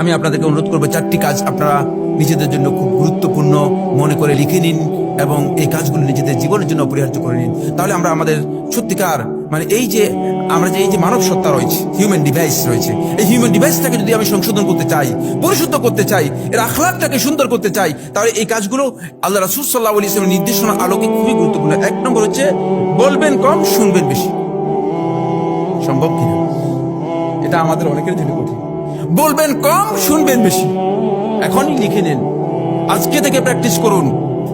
আমি আপনাদেরকে অনুরোধ করব, চারটি কাজ আপনারা নিজেদের জন্য খুব গুরুত্বপূর্ণ মনে করে লিখে নিন এবং এই কাজগুলো নিজেদের জীবনের জন্য অপরিহার্য করে নিন। তাহলে আমরা আমাদের সত্যিকার মানে এই যে আমরা যে এই যে মানব সত্তা রয়েছে হিউম্যান ডিভাইস রয়েছে, এই হিউম্যান ডিভাইসটাকে যদি আমি সংশোধন করতে চাই, পরিশুদ্ধ করতে চাই, এর আখলাকটাকে সুন্দর করতে চাই, তাহলে এই কাজগুলো আল্লাহ রাসুল সাল্লাহ আলি ইসলামের নির্দেশনা আলোকে খুবই গুরুত্বপূর্ণ। এক নম্বর হচ্ছে, বলবেন কম, শুনবেন বেশি। সম্ভব কিনা? এটা আমাদের অনেকের জন্য কঠিন। বলবেন কম, শুনবেন বেশি। এখনই লিখে নেন। আজকে থেকে প্র্যাকটিস করুন।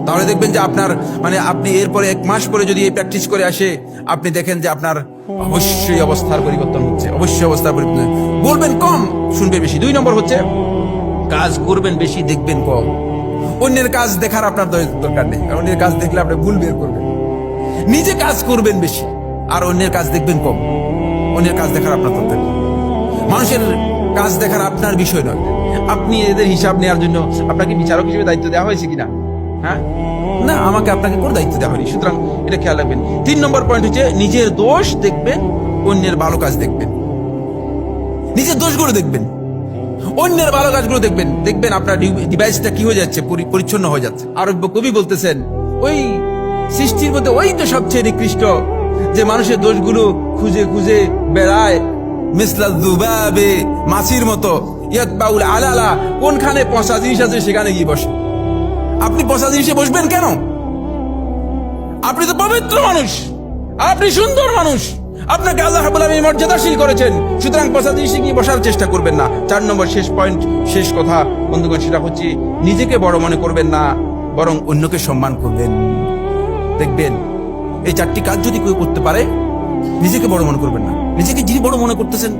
তাহলে দেখবেন যে আপনার মানে আপনি এরপরে এক মাস পরে যদি এই প্র্যাকটিস করে আসে, আপনি দেখেন যে আপনার অবশ্যই অবস্থার পরিবর্তন হচ্ছে। অবশ্যই অবস্থার পরিবর্তন বলবেন কম, শুনবেন বেশি। দুই নম্বর হচ্ছে, কাজ করবেন বেশি, দেখবেন কম। অন্যের কাজ দেখার আপনার দরকার নেই। অন্যের কাজ দেখলে আপনি ভুল বের করবেন। নিজে কাজ করবেন বেশি, আর অন্যের কাজ দেখবেন কম। অন্যের কাজ দেখার আপনার দরকার মানুষের কাজ দেখার আপনার বিষয় নয়। আপনি এদের হিসাব নেওয়ার জন্য আপনাকে বিচারক হিসেবে দায়িত্ব দেওয়া হয়েছে কিনা? হ্যাঁ? না, আমাকে আপনাকে কোনো দায়িত্ব দেওয়া হয়নি। সুতরাং এটা খেয়াল রাখবেন। তিন নম্বর পয়েন্ট হচ্ছে নিজের দোষ দেখবেন, অন্যের ভালো কাজ দেখবেন। নিজের দোষগুলো দেখবেন। অন্যের ভালো কাজগুলো দেখবেন। দেখবেন আপনার ডিভাইসটা কি হয়ে যাচ্ছে পরিচ্ছন্ন হয়ে যাচ্ছে। আর কবি বলতেছেন, ওই সৃষ্টির মধ্যে ওই তো সবচেয়ে নিকৃষ্ট, যে মানুষের দোষগুলো খুঁজে খুঁজে বেড়ায় মিসলা দুবাবে মাছির মতো। ইয়াত বাউল আলালা, কোনখানে পচা জিনিস আছে সেখানে গিয়ে বসে। আপনি পচা জিনিসে বসবেন কেন? আপনি তো পবিত্র মানুষ। আপনি সুন্দর মানুষ। আপনাকে আল্লাহ আলামিন মর্যাদাশীল করেছেন। সুতরাং পচা জিনিসে গিয়ে বসার চেষ্টা করবেন না। চার নম্বর শেষ পয়েন্ট, শেষ কথা, বন্ধুগণ, সেটা হচ্ছে নিজেকে বড় মনে করবেন না, বরং অন্যকে সম্মান করবেন। দেখবেন, এই চারটি কাজ যদি কেউ করতে পারে, নিজেকে বড় মনে করবেন না। নিজেকে যিনি বড় মনে করতেছেন